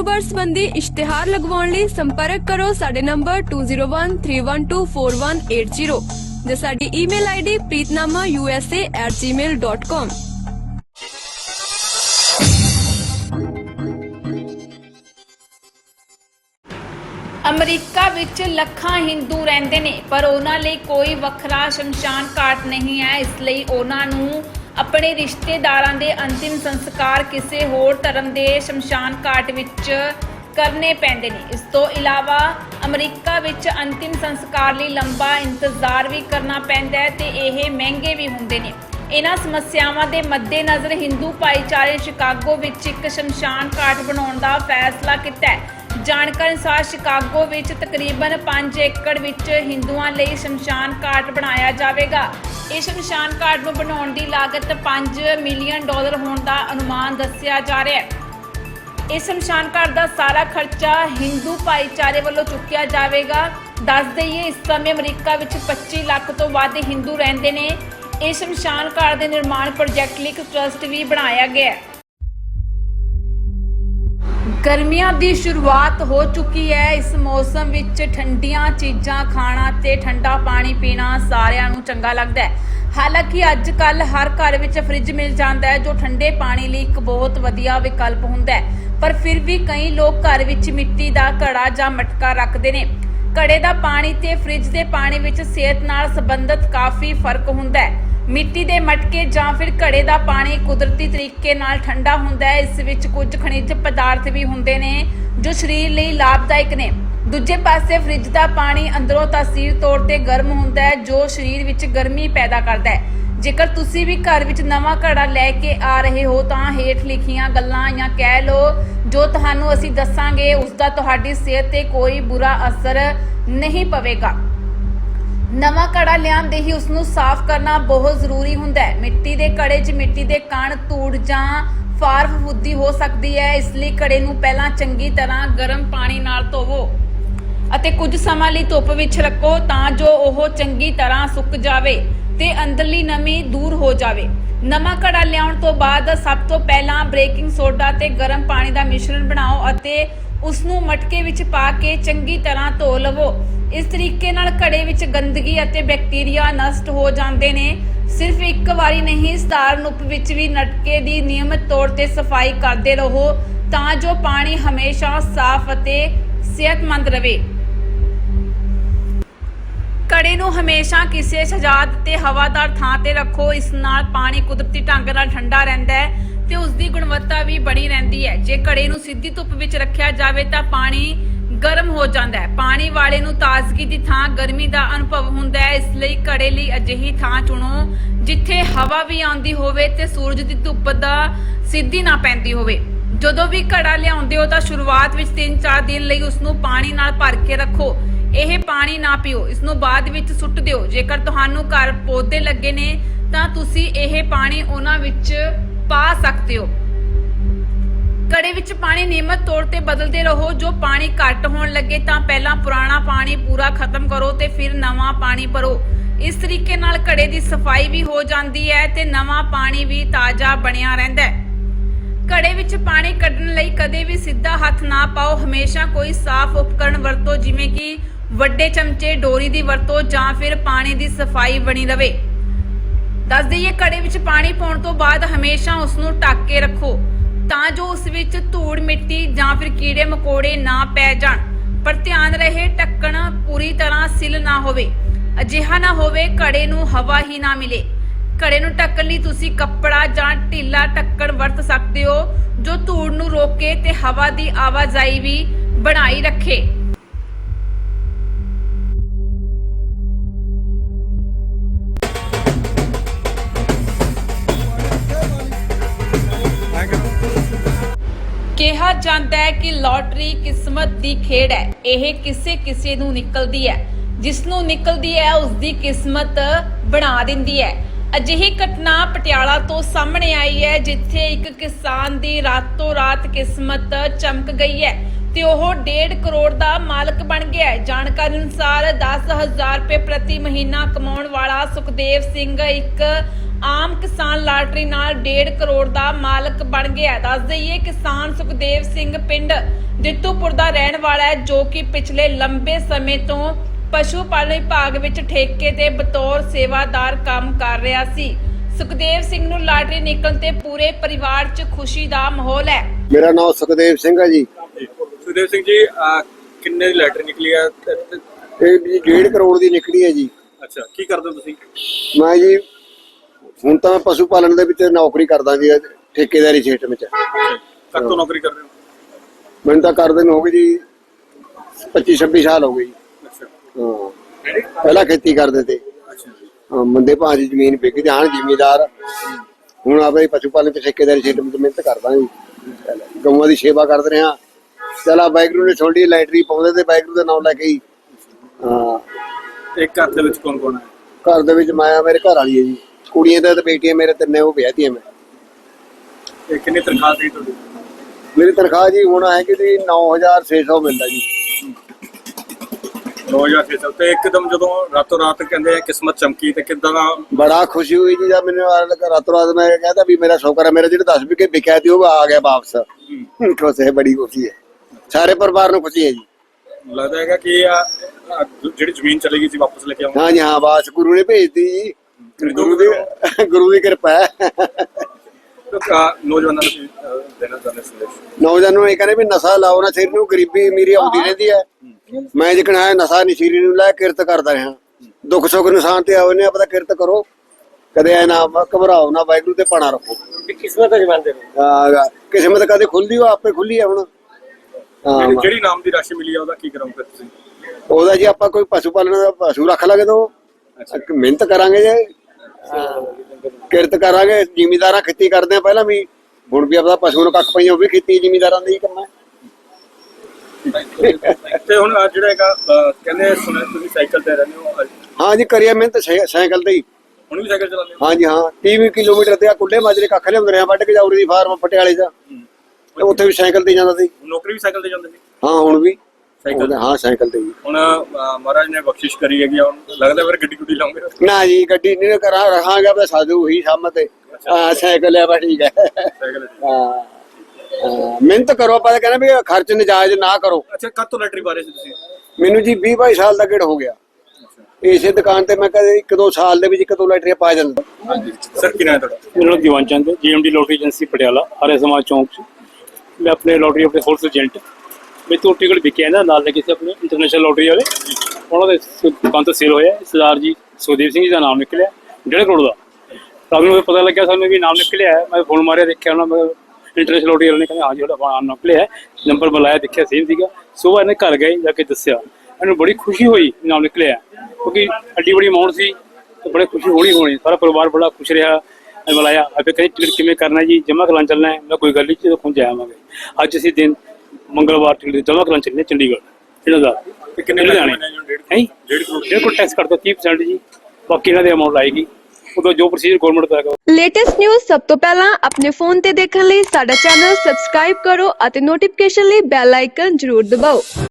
ਕਾਰੋਬਾਰ ਸੰਬੰਧੀ ਇਸ਼ਤਿਹਾਰ ਲਗਵਾਉਣ ਲਈ ਸੰਪਰਕ ਕਰੋ ਸਾਡੇ ਨੰਬਰ 2013124180 ਜਾਂ ਸਾਡੀ ਈਮੇਲ ਆਈਡੀ preetnamausa@gmail.com ਅਮਰੀਕਾ ਵਿੱਚ ਲੱਖਾਂ ਹਿੰਦੂ ਰਹਿੰਦੇ ਨੇ, ਪਰ ਉਹਨਾਂ ਲਈ ਕੋਈ ਵੱਖਰਾ ਸ਼ਮਸ਼ਾਨ ਘਾਟ ਨਹੀਂ ਹੈ, ਇਸ ਲਈ ਉਹਨਾਂ ਨੂੰ ਆਪਣੇ ਰਿਸ਼ਤੇਦਾਰਾਂ ਦੇ ਅੰਤਿਮ ਸੰਸਕਾਰ ਕਿਸੇ ਹੋਰ ਧਰਮ ਦੇ ਸ਼ਮਸ਼ਾਨ ਘਾਟ ਵਿੱਚ ਕਰਨੇ ਪੈਂਦੇ ਨੇ। ਇਸ ਤੋਂ ਇਲਾਵਾ ਅਮਰੀਕਾ ਵਿੱਚ ਅੰਤਿਮ ਸੰਸਕਾਰ ਲਈ ਲੰਬਾ ਇੰਤਜ਼ਾਰ ਵੀ ਕਰਨਾ ਪੈਂਦਾ ਹੈ ਤੇ ਇਹ ਮਹਿੰਗੇ ਵੀ ਹੁੰਦੇ ਨੇ। ਇਹਨਾਂ ਸਮੱਸਿਆਵਾਂ ਦੇ ਮੱਦੇਨਜ਼ਰ ਹਿੰਦੂ ਭਾਈਚਾਰੇ ਸ਼ਿਕਾਗੋ ਵਿੱਚ ਇੱਕ ਸ਼ਮਸ਼ਾਨ ਘਾਟ ਬਣਾਉਣ ਦਾ ਫੈਸਲਾ ਕੀਤਾ ਹੈ। ਜਾਣਕਾਰੀ ਅਨੁਸਾਰ ਸ਼ਿਕਾਗੋ ਵਿੱਚ ਤਕਰੀਬਨ 5 ਏਕੜ ਵਿੱਚ ਹਿੰਦੂਆਂ ਲਈ ਸ਼ਮਸ਼ਾਨ ਘਾਟ ਬਣਾਇਆ ਜਾਵੇਗਾ। ਇਹ ਸ਼ਮਸ਼ਾਨ ਘਾਟ ਨੂੰ ਬਣਾਉਣ ਦੀ ਲਾਗਤ 5 ਮਿਲੀਅਨ ਡਾਲਰ ਹੋਣ ਦਾ ਅਨੁਮਾਨ ਦੱਸਿਆ ਜਾ ਰਿਹਾ ਹੈ। ਇਸ ਸ਼ਮਸ਼ਾਨ ਘਾਟ ਦਾ ਸਾਰਾ ਖਰਚਾ ਹਿੰਦੂ ਭਾਈਚਾਰੇ ਵੱਲੋਂ ਚੁੱਕਿਆ ਜਾਵੇਗਾ। ਦੱਸ ਦਈਏ, ਇਸ ਸਮੇਂ ਅਮਰੀਕਾ ਵਿੱਚ 25 ਲੱਖ ਤੋਂ ਵੱਧ ਹਿੰਦੂ ਰਹਿੰਦੇ ਨੇ। ਇਸ ਸ਼ਮਸ਼ਾਨ ਘਾਟ ਦੇ ਨਿਰਮਾਣ ਪ੍ਰੋਜੈਕਟ ਲਈ ਇੱਕ ਟਰਸਟ ਵੀ ਬਣਾਇਆ ਗਿਆ ਹੈ। ਗਰਮੀਆਂ ਦੀ ਸ਼ੁਰੂਆਤ ਹੋ ਚੁੱਕੀ ਹੈ। ਇਸ ਮੌਸਮ ਵਿੱਚ ਠੰਡੀਆਂ ਚੀਜ਼ਾਂ ਖਾਣਾ ਤੇ ਠੰਡਾ ਪਾਣੀ ਪੀਣਾ ਸਾਰਿਆਂ ਨੂੰ ਚੰਗਾ ਲੱਗਦਾ ਹੈ। ਹਾਲਾਂਕਿ ਅੱਜ ਕੱਲ ਹਰ ਘਰ ਵਿੱਚ ਫ੍ਰਿਜ ਮਿਲ ਜਾਂਦਾ ਹੈ, ਜੋ ਠੰਡੇ ਪਾਣੀ ਲਈ ਇੱਕ ਬਹੁਤ ਵਧੀਆ ਵਿਕਲਪ ਹੁੰਦਾ ਹੈ। ਪਰ ਫਿਰ ਵੀ ਕਈ ਲੋਕ ਘਰ ਵਿੱਚ ਮਿੱਟੀ ਦਾ ਘੜਾ ਜਾਂ ਮਟਕਾ ਰੱਖਦੇ ਨੇ। ਘੜੇ ਦਾ ਪਾਣੀ ਤੇ ਫ੍ਰਿਜ ਦੇ ਪਾਣੀ ਵਿੱਚ ਸਿਹਤ ਨਾਲ ਸੰਬੰਧਿਤ ਕਾਫੀ ਫ਼ਰਕ ਹੁੰਦਾ ਹੈ। ਮਿੱਟੀ ਦੇ ਮਟਕੇ ਜਾਂ ਫਿਰ ਘੜੇ ਦਾ ਪਾਣੀ ਕੁਦਰਤੀ ਤਰੀਕੇ ਨਾਲ ਠੰਡਾ ਹੁੰਦਾ ਹੈ, ਇਸ ਵਿੱਚ ਕੁਝ ਖਣਿਜ ਪਦਾਰਥ ਵੀ ਹੁੰਦੇ ਨੇ, ਜੋ ਸਰੀਰ ਲਈ ਲਾਭਦਾਇਕ ਨੇ। ਦੂਜੇ ਪਾਸੇ ਫ੍ਰਿਜ ਦਾ ਪਾਣੀ ਅੰਦਰੋਂ ਤਾਸੀਰ ਤੌਰ ਤੇ ਗਰਮ ਹੁੰਦਾ ਹੈ, ਜੋ ਸਰੀਰ ਵਿੱਚ ਗਰਮੀ ਪੈਦਾ ਕਰਦਾ ਹੈ। ਜੇਕਰ ਤੁਸੀਂ ਵੀ ਘਰ ਵਿੱਚ ਨਵਾਂ ਘੜਾ ਲੈ ਕੇ ਆ ਰਹੇ ਹੋ, ਤਾਂ ਹੇਠ ਲਿਖੀਆਂ ਗੱਲਾਂ ਜਾਂ ਕਹਿ ਲਓ, ਜੋ ਤੁਹਾਨੂੰ ਅਸੀਂ ਦੱਸਾਂਗੇ ਉਸ ਦਾ ਤੁਹਾਡੀ ਸਿਹਤ ਤੇ ਕੋਈ ਬੁਰਾ ਅਸਰ ਨਹੀਂ ਪਵੇਗਾ। ਨਵਾਂ ਘੜਾ ਲਿਆਂਦੇ ਹੀ ਉਸ ਨੂੰ ਸਾਫ਼ ਕਰਨਾ ਬਹੁਤ ਜ਼ਰੂਰੀ ਹੁੰਦਾ ਹੈ। ਮਿੱਟੀ ਦੇ ਘੜੇ 'ਚ ਮਿੱਟੀ ਦੇ ਕਣ ਧੂੜ ਜਾਂ ਫਾਰ ਫੁੱਦੀ ਹੋ ਸਕਦੀ ਹੈ। ਇਸ ਲਈ ਘੜੇ ਨੂੰ ਪਹਿਲਾਂ ਚੰਗੀ ਤਰ੍ਹਾਂ ਗਰਮ ਪਾਣੀ ਨਾਲ ਧੋਵੋ ਅਤੇ ਕੁਝ ਸਮਾਂ ਲਈ ਧੁੱਪ ਵਿੱਚ ਰੱਖੋ ਤਾਂ ਜੋ ਉਹ ਚੰਗੀ ਤਰ੍ਹਾਂ ਸੁੱਕ ਜਾਵੇ ਤੇ ਅੰਦਰਲੀ ਨਮੀ ਦੂਰ ਹੋ ਜਾਵੇ। ਨਵਾਂ ਘੜਾ ਲਿਆਉਣ ਤੋਂ ਬਾਅਦ ਸਭ ਤੋਂ ਪਹਿਲਾਂ ਬੇਕਿੰਗ ਸੋਡਾ ਤੇ ਗਰਮ ਪਾਣੀ ਦਾ ਮਿਸ਼ਰਣ ਬਣਾਓ ਅਤੇ ਉਸ ਨੂੰ ਮਟਕੇ ਵਿੱਚ ਪਾ ਕੇ ਚੰਗੀ ਤਰ੍ਹਾਂ ਧੋ ਲਵੋ। ਇਸ ਤਰੀਕੇ ਨਾਲ ਘੜੇ ਵਿੱਚ ਗੰਦਗੀ ਅਤੇ ਬੈਕਟੀਰੀਆ ਨਸ਼ਟ ਹੋ ਜਾਂਦੇ ਨੇ। ਸਿਰਫ ਇੱਕ ਵਾਰੀ ਨਹੀਂ, ਸਧਾਰਨ ਰੂਪ ਵਿੱਚ ਵੀ ਨਟਕੇ ਦੀ ਨਿਯਮਿਤ ਤੌਰ ਤੇ ਸਫ਼ਾਈ ਕਰਦੇ ਰਹੋ ਤਾਂ ਜੋ ਪਾਣੀ ਹਮੇਸ਼ਾ ਸਾਫ਼ ਅਤੇ ਸਿਹਤਮੰਦ ਰਹੇ। ਕੜੇ ਨੂੰ ਹਮੇਸ਼ਾ ਕਿਸੇ ਸਜਾਦ ਤੇ ਹਵਾਦਾਰ ਥਾਂ ਤੇ ਰੱਖੋ। ਇਸ ਨਾਲ ਪਾਣੀ ਕੁਦਰਤੀ ਢੰਗ ਨਾਲ ਠੰਡਾ ਰਹਿੰਦਾ ਹੈ ਤੇ ਉਸ ਦੀ ਗੁਣਵੱਤਾ ਵੀ ਬਣੀ ਰਹਿੰਦੀ ਹੈ। ਜੇ ਕੜੇ ਨੂੰ ਸਿੱਧੀ ਧੁੱਪ ਵਿੱਚ ਰੱਖਿਆ ਜਾਵੇ ਤਾਂ ਪਾਣੀ ਗਰਮ ਹੋ ਜਾਂਦਾ ਹੈ। ਪਾਣੀ ਵਾਲੇ ਨੂੰ ਤਾਜ਼ਗੀ ਦੀ ਥਾਂ ਗਰਮੀ ਦਾ ਅਨੁਭਵ ਹੁੰਦਾ ਹੈ। ਇਸ ਲਈ ਘੜੇ ਲਈ ਅਜਿਹੀ ਥਾਂ ਚੁਣੋ, ਜਿੱਥੇ ਹਵਾ ਵੀ ਆਉਂਦੀ ਹੋਵੇ ਤੇ ਸੂਰਜ ਦੀ ਧੁੱਪ ਦਾ ਸਿੱਧੀ ਨਾ ਪੈਂਦੀ ਹੋਵੇ। ਜਦੋਂ ਵੀ ਘੜਾ ਲਿਆਉਂਦੇ ਹੋ ਤਾਂ ਸ਼ੁਰੂਆਤ ਵਿੱਚ 3-4 ਦਿਨ ਲਈ ਉਸ ਨੂੰ ਪਾਣੀ ਨਾਲ ਭਰ ਕੇ ਰੱਖੋ। ਇਹ ਪਾਣੀ ਨਾ ਪੀਓ। ਇਸ ਨੂੰ ਬਾਅਦ ਵਿੱਚ ਸੁੱਟ ਦਿਓ। ਜੇਕਰ ਤੁਹਾਨੂੰ ਘਰ ਪੌਦੇ ਲੱਗੇ ਨੇ ਤਾਂ ਤੁਸੀਂ ਇਹ ਪਾਣੀ ਉਹਨਾਂ ਵਿੱਚ ਪਾ ਸਕਦੇ ਹੋ। ਘੜੇ ਵਿੱਚ ਪਾਣੀ ਨਿਯਮਤ ਤੌਰ ਤੇ ਬਦਲਦੇ ਰਹੋ। ਜੋ ਪਾਣੀ ਘੱਟ ਹੋਣ ਲੱਗੇ ਤਾਂ ਪਹਿਲਾਂ ਪੁਰਾਣਾ ਪਾਣੀ ਪੂਰਾ ਖਤਮ ਕਰੋ ਤੇ ਫਿਰ ਨਵਾਂ ਪਾਣੀ ਭਰੋ। ਇਸ ਤਰੀਕੇ ਨਾਲ ਘੜੇ ਦੀ ਸਫ਼ਾਈ ਵੀ ਹੋ ਜਾਂਦੀ ਹੈ ਤੇ ਨਵਾਂ ਪਾਣੀ ਵੀ ਤਾਜ਼ਾ ਬਣਿਆ ਰਹਿੰਦਾ ਹੈ। ਘੜੇ ਵਿੱਚ ਪਾਣੀ ਕੱਢਣ ਲਈ ਕਦੇ ਵੀ ਸਿੱਧਾ ਹੱਥ ਨਾ ਪਾਓ। ਹਮੇਸ਼ਾ ਕੋਈ ਸਾਫ਼ ਉਪਕਰਣ ਵਰਤੋ, ਜਿਵੇਂ ਕਿ ਵੱਡੇ ਚਮਚੇ, ਡੋਰੀ ਦੀ ਵਰਤੋ ਜਾਂ ਫਿਰ ਪਾਣੀ ਦੀ ਸਫ਼ਾਈ ਬਣੀ ਰਵੇ। ਦੱਸ ਦਈਏ, ਘੜੇ ਵਿੱਚ ਪਾਣੀ ਪਾਉਣ ਤੋਂ ਬਾਅਦ ਹਮੇਸ਼ਾ ਉਸ ਨੂੰ ਢੱਕ ਕੇ ਰੱਖੋ। ਤਾਂ ਜੋ ਉਸ ਵਿੱਚ ਧੂੜ ਮਿੱਟੀ ਜਾਂ ਫਿਰ ਕੀੜੇ ਮਕੌੜੇ ਨਾ ਪੈ ਜਾਣ। ਪਰ ਧਿਆਨ ਰਹੇ, ਢੱਕਣ ਪੂਰੀ ਤਰ੍ਹਾਂ ਸਿਲ ਨਾ ਹੋਵੇ। ਅਜਿਹਾ ਨਾ ਹੋਵੇ ਘੜੇ ਨੂੰ ਹਵਾ ਹੀ ਨਾ ਮਿਲੇ। ਘੜੇ ਨੂੰ ਢੱਕਣ ਲਈ ਤੁਸੀਂ ਕੱਪੜਾ ਜਾਂ ਢਿੱਲਾ ਢੱਕਣ ਵਰਤ ਸਕਦੇ ਹੋ, ਜੋ ਧੂੜ ਨੂੰ ਰੋਕੇ ਤੇ ਹਵਾ ਦੀ ਆਵਾਜਾਈ ਵੀ ਬਣਾਈ ਰੱਖੇ। ਕਿਹਾ ਜਾਂਦਾ ਹੈ ਕਿ ਲਾਟਰੀ ਕਿਸਮਤ ਦੀ ਖੇਡ ਹੈ। ਇਹ ਕਿਸੇ ਕਿਸੇ ਨੂੰ ਨਿਕਲਦੀ ਹੈ। ਜਿਸ ਨੂੰ ਨਿਕਲਦੀ ਹੈ ਉਸ ਦੀ ਕਿਸਮਤ ਬਣਾ ਦਿੰਦੀ ਹੈ। ਅਜਿਹੀ ਘਟਨਾ ਪਟਿਆਲਾ ਤੋਂ ਸਾਹਮਣੇ ਆਈ ਹੈ, ਜਿੱਥੇ ਇੱਕ ਕਿਸਾਨ ਦੀ ਰਾਤੋਂ ਰਾਤ ਕਿਸਮਤ ਚਮਕ ਗਈ ਹੈ ਤੇ ਉਹ 1.5 ਕਰੋੜ ਦਾ ਮਾਲਕ ਬਣ ਗਿਆ ਹੈ। ਜਾਣਕਾਰੀ ਅਨੁਸਾਰ 10000 ਰੁਪਏ ਪ੍ਰਤੀ ਮਹੀਨਾ ਕਮਾਉਣ ਵਾਲਾ ਸੁਖਦੇਵ ਸਿੰਘ ਇੱਕ ਆਮ ਕਿਸਾਨ ਲਾਟਰੀ ਨਾਲ 1.5 ਕਰੋੜ ਦਾ ਮਾਲਕ ਬਣ ਗਿਆ ਦੱਸ ਦਈਏ ਕਿਸਾਨ ਸੁਖਦੇਵ ਸਿੰਘ ਪਿੰਡ ਦਿੱਤੂਪੁਰ ਦਾ ਰਹਿਣ ਵਾਲਾ ਹੈ ਜੋ ਕਿ ਪਿਛਲੇ ਲੰਬੇ ਸਮੇਂ ਤੋਂ ਪਸ਼ੂ ਪਾਲਣ ਵਿਭਾਗ ਵਿੱਚ ਠੇਕੇ ਤੇ ਬਤੌਰ ਸੇਵਾਦਾਰ ਕੰਮ ਕਰ ਰਿਹਾ ਸੀ। ਸੁਖਦੇਵ ਸਿੰਘ ਨੂੰ ਲਾਟਰੀ ਨਿਕਲਣ ਤੇ ਪੂਰੇ ਪਰਿਵਾਰ 'ਚ ਖੁਸ਼ੀ ਦਾ ਮਾਹੌਲ ਹੈ। ਮੇਰਾ ਨਾਮ ਸੁਖਦੇਵ ਸਿੰਘ ਹੈ ਜੀ। ਸੁਖਦੇਵ ਸਿੰਘ ਜੀ ਕਿੰਨੇ ਦੀ ਲੈਟਰ ਨਿਕਲੀ ਆ? ਇਹ ਜੀ 1.5 ਕਰੋੜ ਦੀ ਨਿਕਲੀ ਹੈ ਜੀ। ਅੱਛਾ ਕੀ ਕਰਦੇ ਹੋ ਤੁਸੀਂ? ਮੈਂ ਜੀ ਹੁਣ ਤਾਂ ਮੈਂ ਪਸ਼ੂ ਪਾਲਣ ਦੇ ਵਿੱਚ ਨੌਕਰੀ ਕਰਦਾ ਜੀ ਠੇਕੇਦਾਰੀ ਖੇਤ ਵਿੱਚ। ਕਦ ਤੋਂ ਨੌਕਰੀ ਕਰ ਰਹੇ ਹੋ? ਮੈਨੂੰ ਤਾਂ ਕਰਦੇ ਨੂੰ ਹੋ ਗਏ ਜੀ 25 26 ਸਾਲ ਹੋ ਗਏ ਜੀ। ਅੱਛਾ। ਪਹਿਲਾਂ ਖੇਤੀ ਕਰਦੇ ਤੇ। ਅੱਛਾ ਮੰਦੇ ਭਾਅ ਦੀ ਜ਼ਮੀਨ ਵਿਕ ਜਾਣ ਜ਼ਿਮੀਦਾਰ। ਹੁਣ ਆਪੇ ਪਸ਼ੂ ਪਾਲਣ ਤੇ ਠੇਕੇਦਾਰੀ ਖੇਤ ਵਿੱਚ ਮਿਹਨਤ ਕਰਦਾ ਜੀ ਗਊਆਂ ਦੀ ਸੇਵਾ ਕਰਦੇ ਰਿਹਾ ਚਲਾ ਵਾਹਿਗੁਰੂ ਨੇ ਛੋਡੀ ਲਾਈਟਰੀ ਪਾਉਂਦੇ ਤੇ ਵਾਹਿਗੁਰੂ ਦਾ ਨਾਮ ਲੈ ਕੇ ਹੀ। ਹਾਂ। ਇੱਕ ਘਰ ਦੇ ਵਿੱਚ ਕੌਣ ਕੌਣ ਹੈ? ਘਰ ਦੇ ਵਿੱਚ ਮਾਇਆ ਮੇਰੇ ਘਰ ਵਾਲੀ ਹੈ ਜੀ। ਕੁੜੀਆਂ ਦਾ ਤੇ ਬੇਟੀਆਂ ਮੇਰੇ ਤਿੰਨੇ ਉਹ ਵਿਆਹਤੀਆਂ ਮੈਂ। ਤੇ ਕਿੰਨੀ ਤਨਖਾਹ ਸੀ ਤੁਹਾਡੀ? ਮੇਰੀ ਤਨਖਾਹ ਜੀ ਹੁਣ ਹੈ ਕਿ ਜੀ 9600 ਮਿਲਦਾ ਜੀ। 2600 ਤੇ ਇੱਕਦਮ ਜਦੋਂ ਰਾਤੋਂ ਰਾਤ ਕਹਿੰਦੇ ਆ ਕਿਸਮਤ ਚਮਕੀ ਤੇ ਕਿੱਦਾਂ ਦਾ ਬੜਾ ਖੁਸ਼ੀ ਹੋਈ ਜੀ ਜਦ ਮੈਨੂੰ ਆ ਲੱਗਾ ਰਾਤੋਂ ਰਾਤ ਮੈਂ ਕਹਿੰਦਾ ਵੀ ਮੇਰਾ ਸ਼ੁਕਰ ਹੈ ਮੇਰੇ ਜਿਹੜੇ 10 ਵਿਕੇ ਵਿਕਿਆ ਤੇ ਉਹ ਆ ਗਿਆ ਵਾਪਸ। ਖੁਸ਼ ਬੜੀ ਖੁਸ਼ੀ ਹੈ। ਸਾਰੇ ਪਰਿਵਾਰ ਨੂੰ ਖੁਸ਼ੀ ਹੈ ਜੀ। ਲੱਗਦਾ ਹੈਗਾ ਕਿ ਆ ਜਿਹੜੀ ਜ਼ਮੀਨ ਚਲੀ ਗਈ ਸੀ ਵਾਪਸ ਲੈ ਕੇ ਆਉਂਗਾ ਹਾਂ ਜੀ ਹਾਂ ਬਾਸ ਗੁਰੂ ਨੇ ਭੇਜਤੀ ਜੀ। ਗੁਰੂ ਦੀ ਗੁਰੂ ਦੀ ਕਿਰਪਾ ਹੈ। ਨੌਜਵਾਨਾਂ ਨੂੰ ਦੇਣਾ ਚਾਹੁੰਦੇ ਸੰਦੇਸ਼ ਨੌਜਵਾਨ ਨੂੰ ਇਹ ਕਹਿੰਦੇ ਵੀ ਨਸ਼ਾ ਲਾਓ ਨਾ ਸਿਰ ਨੂੰ ਗਰੀਬੀ ਮੇਰੀ ਆਉਂਦੀ ਰਹਿੰਦੀ ਹੈ। ਮੈਂ ਜਿਕਣ ਹੈ ਨਸ਼ਾ ਨਹੀਂ ਸਿਰ ਨੂੰ ਲੈ ਕਿਰਤ ਕਰਦਾ ਰਿਹਾ। ਦੁੱਖ ਸੁੱਖ ਨਿਸ਼ਾਨ ਤੇ ਆਉਨੇ ਆਪਦਾ ਕਿਰਤ ਕਰੋ। ਕਦੇ ਐ ਨਾ ਘਬਰਾਓ ਨਾ ਵਾਹਿਗੁਰੂ ਤੇ ਪਾਣਾ ਰੱਖੋ। ਕਿਸਮਤ ਜਮਾਂਦੇ ਆ ਕਿਸਮਤ ਕਦੇ ਖੁੱਲਦੀ ਉਹ ਆਪੇ ਖੁੱਲੀ ਹੈ ਹੁਣ। ਹਾਂ ਜਿਹੜੀ ਨਾਮ ਦੀ ਰਾਸ਼ੀ ਮਿਲੀ ਆ ਉਹਦਾ ਕੀ ਕਰੋਗੇ ਤੁਸੀਂ? ਉਹਦਾ ਜੀ ਆਪਾਂ ਕੋਈ ਪਸ਼ੂ ਪਾਲਣ ਦਾ ਪਸ਼ੂ ਰੱਖ ਲਾਂਗੇ ਤਾਂ ਇੱਕ ਮਿਹਨਤ ਕਰਾਂਗੇ ਜੇ। ਕਿਰਤ ਕਰਾਂਗੇ ਜ਼ਿਮੀਦਾਰਾਂ ਖੇਤੀ ਕਰਦੇ ਆ ਪਹਿਲਾਂ ਵੀ। ਹੁਣ ਵੀ ਆਪਦਾ ਪਸ਼ੂ ਨੂੰ ਕੱਖ ਪਈਆਂ ਉਹ ਵੀ ਖੇਤੀ ਜ਼ਿਮੀਦਾਰਾਂ ਦਾ ਹੀ ਕੰਮ ਹੈ ਤੇ ਹੁਣ ਜਿਹੜਾ ਹੈਗਾ ਕਹਿੰਦੇ ਸੁਣਿਆ ਤੁਸੀਂ ਸਾਈਕਲ ਤੇ ਰਹਿੰਦੇ ਹੋ ਹਾਂ ਜੀ ਕਰੀਏ ਮਿਹਨਤ ਸਾਈ- ਸਾਈਕਲ ਤੇ ਹੀ। ਹੁਣ ਵੀ ਸਾਈਕਲ ਚਲਾਉਂਦੇ ਹੋ? ਜੀ ਹਾਂ। 30 ਕਿਲੋਮੀਟਰ ਤੇ ਆ ਕੁੱਲੇ ਮਾਜਰੇ ਕੱਖ ਲਿਆਉਂਦੇ ਰਿਹਾ ਵੱਢ ਕੇ ਜਾਉਰੀ ਦੀ ਫਾਰਮ ਪਟਿਆਲੇ ਦਾ। ਉੱਥੇ ਵੀ ਸਾਈਕਲ ਤੇ ਜਾਂਦਾ ਸੀ। ਨੌਕਰੀ ਵੀ ਸਾਈਕਲ ਤੇ ਜਾਂਦੇ ਸੀ? ਹਾਂ ਹੁਣ ਵੀ। ਸਾਈਕਲ? ਤੇ? ਹਾਂ ਸਾਈਕਲ ਤੇ ਹੀ ਹੁਣ ਮਹਾਰਾਜ ਨੇ ਬਖਸ਼ਿਸ਼ ਕਰੀ ਹੈਗੀ ਆ, ਹੁਣ ਲੱਗਦਾ ਫਿਰ ਗੱਡੀ ਗੁੱਡੀ ਲਾਉਂਗੇ। ਨਾ ਜੀ ਗੱਡੀ ਨਹੀਂ ਕਰਾਂ ਰਹਾਂਗਾ ਆਪਦਾ ਸਾਧੂ ਹੀ ਸਾਹਮਣੇ ਤੇ। ਹਾਂ ਸਾਈਕਲ ਹੈ ਬਸ ਠੀਕ ਹੈ ਸਾਈਕਲ ਤੇ। ਹਾਂ। ਹਾਂ, ਮਿਹਨਤ ਕਰੋ ਤਾਂ ਕਹਿੰਦੇ ਵੀ ਖਰਚ ਨਜਾਇਜ਼ ਨਾ ਕਰੋ। ਅੱਛਾ ਕਦ ਤੋਂ ਲੈਟਰੀ ਬਾਰੇ ਸੀ ਤੁਸੀਂ? ਮੈਨੂੰ ਜੀ 20 22 ਸਾਲ ਦਾ ਗੇੜ ਹੋ ਗਿਆ। ਇਸੇ ਦੁਕਾਨ ਤੇ ਮੈਂ ਕਦੇ ਇੱਕ ਦੋ ਸਾਲ ਦੇ ਵਿੱਚ ਇੱਕ ਦੋ ਲੈਟਰੀਆਂ ਪਾ ਜਾਂਦਾ। ਹਾਂਜੀ। ਸਰ ਕੀ ਨਾਮ ਹੈ ਤੁਹਾਡਾ? ਮੇਰਾ ਨਾਮ Diwan Chand GMD lottery agency Patiala ਹਰੇ ਸਮਾਜ ਚੌਂਕ 'ਚ। ਮੈਂ ਆਪਣੇ ਲੋਟਰੀ ਆਪਣੇ ਹੋਲਸੇਲ ਏਜੰਟ ਮੇਰੇ ਤੋਂ ਟਿਕਟ ਵਿਕਿਆ ਨਾ, ਨਾਲ ਲੱਗੇ ਸੀ ਆਪਣੇ ਇੰਟਰਨੈਸ਼ਨਲ ਲੋਟਰੀ ਵਾਲੇ। ਉਹਨਾਂ ਦੇ ਦੁਕਾਨ ਤੋਂ ਸੇਲ ਹੋਇਆ। ਸਰਦਾਰ ਜੀ ਸੁਖਦੇਵ ਸਿੰਘ ਜੀ ਦਾ ਨਾਮ ਨਿਕਲਿਆ, ਡੇਢ ਕਰੋੜ ਦਾ। ਤਾਂ ਮੈਨੂੰ ਪਤਾ ਲੱਗਿਆ ਸਾਨੂੰ ਵੀ ਨਾਮ ਨਿਕਲਿਆ ਮੈਂ ਫੋਨ ਮਾਰਿਆ, ਦੇਖਿਆ ਉਹਨਾਂ ਮੈਂ ਇੰਟਰਨੈਸ਼ਨਲ ਲੋਟਰੀ ਵਾਲੇ ਨੇ ਕਹਿੰਦੇ, ਹਾਂ ਜੀ, ਉਹਦਾ ਨਾਮ ਨਿਕਲਿਆ ਨੰਬਰ ਬੁਲਾਇਆ, ਦੇਖਿਆ ਸੇਮ ਸੀਗਾ। ਸਵੇਰ ਇਹਨੇ ਘਰ ਗਏ, ਜਾ ਕੇ ਦੱਸਿਆ। ਇਹਨੂੰ ਬੜੀ ਖੁਸ਼ੀ ਹੋਈ ਨਾਮ ਨਿਕਲਿਆ ਕਿਉਂਕਿ ਅੱਡੀ ਬੜੀ ਅਮਾਉਂਟ ਸੀ, ਤੇ ਬੜੀ ਖੁਸ਼ੀ ਹੋਣੀ ਹੋਣੀ। ਸਾਰਾ ਪਰਿਵਾਰ ਬੜਾ ਖੁਸ਼ ਰਿਹਾ ਮੈਂ ਬੁਲਾਇਆ। ਆਪੇ ਕਹਿੰਦੇ ਟਿਕਟ ਕਿਵੇਂ ਕਰਨਾ ਜੀ? ਜਮ੍ਹਾਂ ਕਰਾਂ ਚੱਲਣਾ ਹੈ। ਮੈਂ ਕੋਈ ਗੱਲ ਨਹੀਂ ਜਦੋਂ ਪਹੁੰਚ ਆਵਾਂਗੇ। ਅੱਜ ਅਸੀਂ ਦਿਨ ਮੰਗਲਵਾਰ ਟਿਕਟ ਜਮ੍ਹਾਂ ਕਰਾਂ ਚੱਲਨੇ ਚੰਡੀਗੜ੍ਹ ਇਹਨਾਂ ਦਾ। ਤੇ ਕਿੰਨੇ? ਡੇਢ ਹੈ? ਡੇਢ ਕਰੋੜ। ਜੇ ਕੋਈ ਟੈਕਸ ਕਰਦਾ 30% ਜੀ। ਬਾਕੀ ਇਹਨਾਂ ਦੇ ਅਮਾਉਂਟ ਆਏਗੀ ਉਦੋਂ ਜੋ ਪ੍ਰੋਸੀਜਰ ਗਵਰਨਮੈਂਟ ਦਾ ਹੈਗਾ। ਲੇਟੈਸਟ ਨਿਊਜ਼ ਸਭ ਤੋਂ ਪਹਿਲਾਂ ਆਪਣੇ ਫੋਨ ਤੇ ਦੇਖਣ ਲਈ ਸਾਡਾ ਚੈਨਲ ਸਬਸਕ੍ਰਾਈਬ ਕਰੋ ਅਤੇ ਨੋਟੀਫਿਕੇਸ਼ਨ ਲਈ ਬੈਲ ਆਈਕਨ ਜ਼ਰੂਰ ਦਬਾਓ।